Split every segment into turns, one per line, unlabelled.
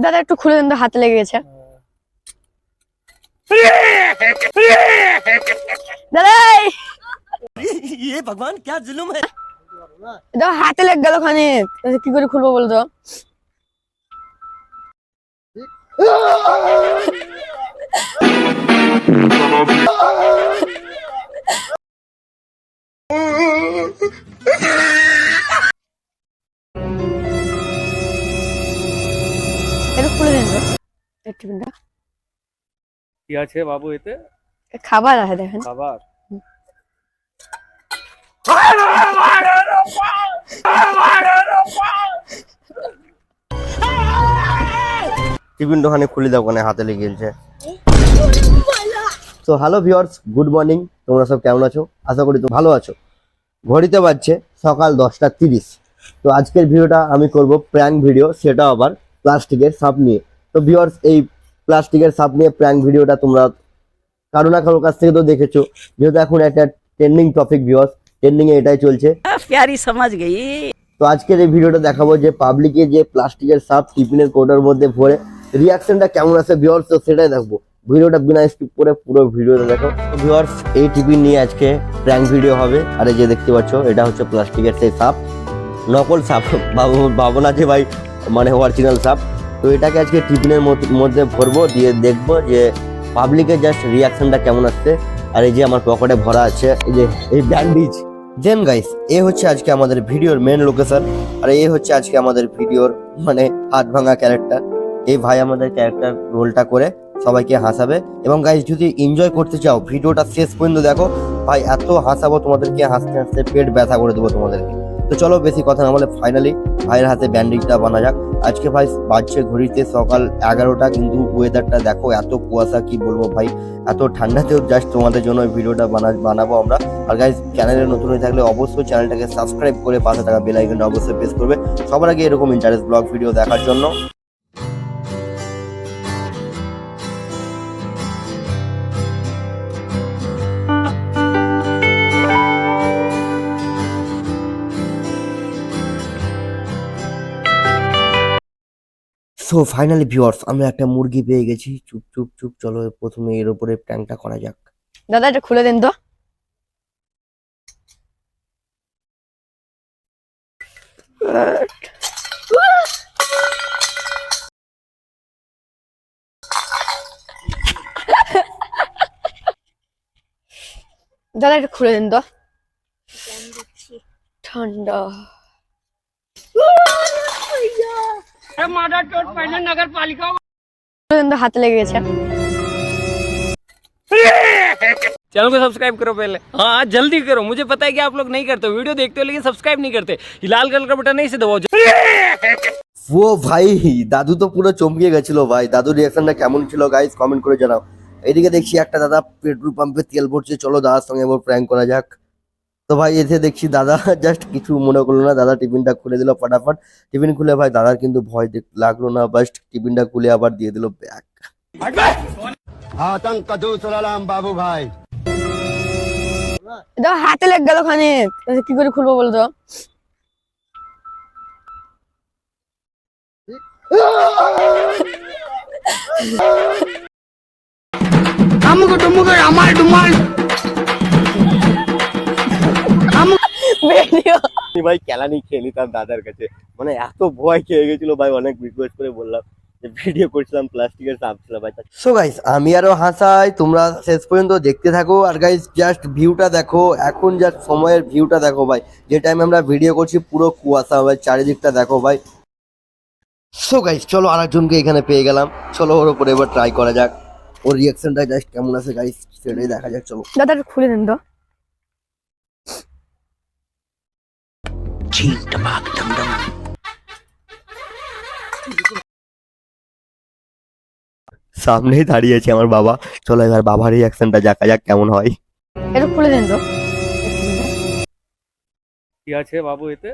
দাদা একটু খুলে দেন তো হাতে লেগে গেছে দাদা এই,
ये भगवान क्या जुलुम है
দাদা হাতে লেগে গেল খানে কি করে খুলবো বলতো এটা এই
কি আছে বাবু এতে?
খাবার আছে দেখেন।
খাবার?
টিফিন দোকানে খুলে দাও ওখানে হাতে লেগে গেছে তো হ্যালো ভিউয়ার্স গুড মর্নিং তোমরা সব কেমন আছো? আশা করি তো ভালো আছো। ঘড়িতে বাজছে সকাল দশটা তিরিশ। তো আজকের ভিডিওটা আমি করব প্র্যাঙ্ক ভিডিও সেটা আবার প্লাস্টিকের সাপ নিয়ে। তো ভিওর্স এই প্লাস্টিকের সাপ নিয়ে প্র্যাঙ্ক ভিডিওটা তোমরা কারও না কারও কাছ থেকে তো দেখেছ। যেহেতু এখন একটা ট্রেন্ডিং টপিক ভিওর্স ট্রেন্ডিং এ এটাই চলছে।
প্যারি সমাজ গেই
তো আজকের এই ভিডিওটা দেখাবো যে পাবলিকে যে প্লাস্টিকের সাপ টিফিনের কোটার মধ্যে ভরে রিয়াকশনটা কেমন আছে ভিওর্স তো সেটাই দেখব। ভিডিওটা বিনা স্কিপ করে পুরো ভিডিওটা দেখো। তো ভিউয়ার্স এই টিভি নিয়ে আজকে প্র্যাঙ্ক ভিডিও হবে। আর এই যে দেখতে পাচ্ছ এটা হচ্ছে প্লাস্টিকের সেই সাপ। নকল সাপ বাবু না যে ভাই মানে অরিজিনাল সাপ। তো এটাকে আজকে টিফিনের মধ্যে- ভরবো, দিয়ে দেখব যে পাবলিকের জাস্ট রিয়াকশনটা কেমন আসছে। আর এই যে আমার পকেটে ভরা আছে, এই যে, এই ব্যান্ডেজ দেন গাইস এ হচ্ছে আজকে আমাদের ভিডিওর মেন লোকেশন আর এ হচ্ছে আজকে আমাদের ভিডিওর মানে হাত ভাঙা ক্যারেক্টার এই ভাই আমাদের ক্যারেক্টার রোলটা করে সবাইকে হাসাবে। এবং গাইস যদি এনজয় করতে চাও, ভিডিওটা শেষ পর্যন্ত দেখো। ভাই, এত হাসাবো তোমাদেরকে, হাসতে হাসতে পেট ব্যথা করে দেবো তোমাদেরকে। তো চলো বেশি কথা না বলে ফাইনালি ভাইয়ের হাতে ব্যান্ডেজটা বানা যাক। আজকে ভাই বাজছে ঘড়িতে সকাল এগারোটা, কিন্তু ওয়েদারটা দেখো এত কুয়াশা, কি বলব ভাই? এত ঠান্ডাতেও জাস্ট তোমাদের জন্য ভিডিওটা বানা, বানাবো আমরা। আর গাইজ চ্যানেলে নতুন হয়ে থাকলে অবশ্যই চ্যানেলটাকে সাবস্ক্রাইব করে পাশে থাকা বেল অবশ্যই প্রেস করবে। সবার আগে এরকম ইন্টারেস্ট ব্লগ ভিডিও দেখার জন্য। সো ফাইনালি ভিউয়ার্স আমরা একটা মুরগি পেয়ে গেছি। চুপ চুপ চুপ চলো প্রথমে এর উপরে প্র্যাঙ্কটা করা যাক।
দাদা এটা খুলে দেন তো। দাদা এটা খুলে দেন তো। ঠান্ডা। খুলে দেন তো হাতে লেগে গেছে
चैनल को सब्सक्राइब करो पहले हाँ जल्दी करो मुझे पता है कि आप लोग नहीं करते हो वीडियो देखते हो लेकिन सब्सक्राइब नहीं करते ये लाल कलर का बटन नहीं से दबाओ
ও ভাই দাদু তো পুরো চমকে গেছিল ভাই দাদুর রিয়াকশনটা কেমন ছিল গাইস কমেন্ট করে জানাও এদিকে দেখছি একটা দাদা পেট্রোল পাম্পে তেল ভরছে চলো দাদার সঙ্গে এবার প্র্যাঙ্ক করা যাক তো ভাই এসে দেখছি দাদা জাস্ট কিছু মনে করল না। দাদা টিফিনটা খুলে দিল ফটাফট। টিফিন খুলে ভাই দাদার কিন্তু ভয় লাগল না। বাস্ট টিফিনটা খুলে আবার দিয়ে দিল ব্যাগ।
আতঙ্ক দূর চলালাম বাবু ভাই।
দাদা হাতে লেগে গেল খানে কি করে খুলবো বলতো ভিডিও
আমি ভাই কেলানি খেয়ে নিতাম দাদার কাছে। মানে এত ভয় খেয়ে গেছিল ভাই অনেক রিকোয়েস্ট করে বললাম ভিডিও করছিলাম প্লাস্টিকের সাপ ছিল ভাই। সো গাইস আমি আরও হাসাই তোমরা শেষ পর্যন্ত দেখতে থাকো। আর গাইস জাস্ট ভিউটা দেখো এখন জাস্ট সময়ের ভিউটা দেখো ভাই। যে টাইমে আমরা ভিডিও করছি পুরো কুয়াশা ভাই চারিদিকটা দেখো ভাই। সো গাইস চলো আরেকজনকে এখানে পেয়ে গেলাম। চলো ওর উপরে এবার ট্রাই করা যাক। ওর রিয়াকশনটা জাস্ট কেমন আছে গাইস সেটাই দেখা যাক চলো।
দাদা খুলে দেন তো।
সামনেই দাঁড়িয়েছে আমার বাবা চলো এবার বাবার রিয়াকশনটা দেখা যাক কেমন হয়
একটু খুলে দেন তো
কি আছে বাবু এতে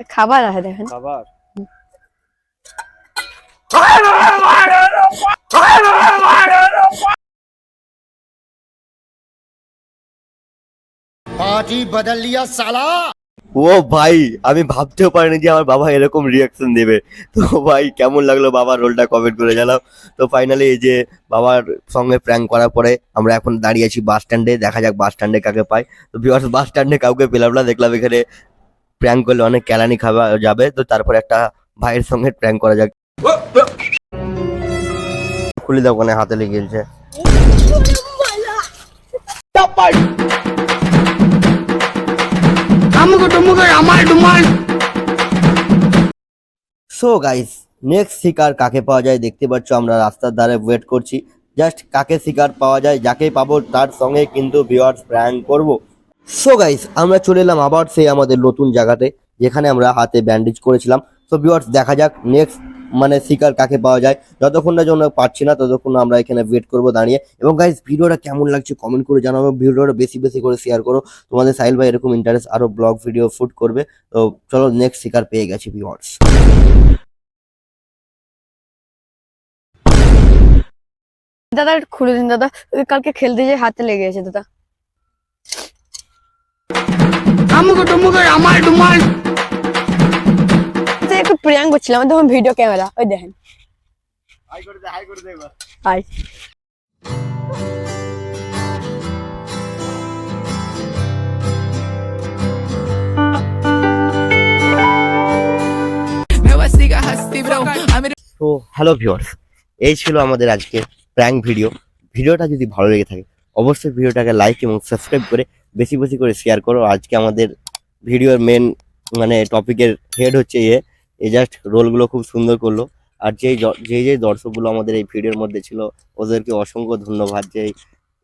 এ খাবার আছে দেখেন
খাবার
पार्टी बदल लिया साला
ও ভাই আমি ভাবতেও পারিনি যে আমার বাবা এরকম রিয়াকশন দেবে তো ভাই কেমন লাগল বাবার রোলটা কমেন্ট করে জানাও তো ফাইনালি এই যে বাবার সঙ্গে প্র্যাঙ্ক করার পরে আমরা এখন দাঁড়িয়ে আছি বাস স্ট্যান্ডে দেখা যাক বাস স্ট্যান্ডে কাকে পাই তো ভিউয়ার্স বাস স্ট্যান্ডে কাউকে পেলাম না দেখলাম এখানে প্র্যাঙ্ক করলে অনেক ক্যালানি খাওয়া যাবে তো তারপরে একটা ভাইয়ের সঙ্গে প্র্যাঙ্ক করা যাক খুলি দাও ওখানে হাতে লেগে গেছে সো গাইস নেক্সট শিকার কাকে পাওয়া যায় দেখতে পাচ্ছ, আমরা রাস্তার ধারে ওয়েট করছি। জাস্ট কাকে শিকার পাওয়া যায় যাকে পাবো, তার সঙ্গে কিন্তু ভিউয়ার্স প্র্যাঙ্ক করব। সো গাইস আমরা চলে এলাম আবার সেই আমাদের নতুন জায়গাতে, যেখানে আমরা হাতে ব্যান্ডেজ করেছিলাম। সো ভিউয়ার্স দেখা যাক নেক্সট মানে শিকার কাকে পাওয়া যায় যতক্ষণ না জন্য পাচ্ছি না ততক্ষণ আমরা এখানে ওয়েট করব দাঁড়িয়ে। এবং গাইস ভিডিওটা কেমন লাগছে কমেন্ট করে জানাব ভিডিওটা বেশি বেশি করে শেয়ার করো। তোমাদের সাইল ভাই এরকম ইন্টারেস্ট আরও ব্লগ ভিডিও শুট করবে। তো চলো নেক্সট শিকার পেয়ে গেছি ভিউয়ার্স
দাদা একটু খুলে দিন দাদা। ওই কালকে খেলতে যে হাতে লেগে গেছে দাদা। আচ্ছা, একটু প্রিয়াঙ্ক করছিলাম তখন ভিডিও ক্যামেরা ওই দেখেন। হাই
তো হ্যালো ভিউয়ার্স এই ছিল আমাদের আজকে প্র্যাঙ্ক ভিডিও ভিডিওটা যদি ভালো লেগে থাকে অবশ্যই ভিডিওটাকে লাইক এবং সাবস্ক্রাইব করে বেশি বেশি করে শেয়ার করো। আজকে আমাদের ভিডিওর মেন মানে টপিকের হেড হচ্ছে এ। এ জাস্ট রোলগুলো খুব সুন্দর করল। আর যেই যে যেই যেই দর্শকগুলো আমাদের এই ভিডিওর মধ্যে ছিল ওদেরকে অসংখ্য ধন্যবাদ যে এই-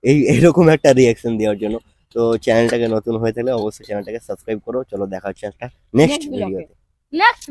এই এরকম একটা রিয়াকশন দেওয়ার জন্য। তো চ্যানেলটাকে নতুন হয়ে থাকলে অবশ্যই চ্যানেলটাকে সাবস্ক্রাইব করো। চলো দেখা হচ্ছে একটা নেক্সট। ভিডিওতে
নেক্সট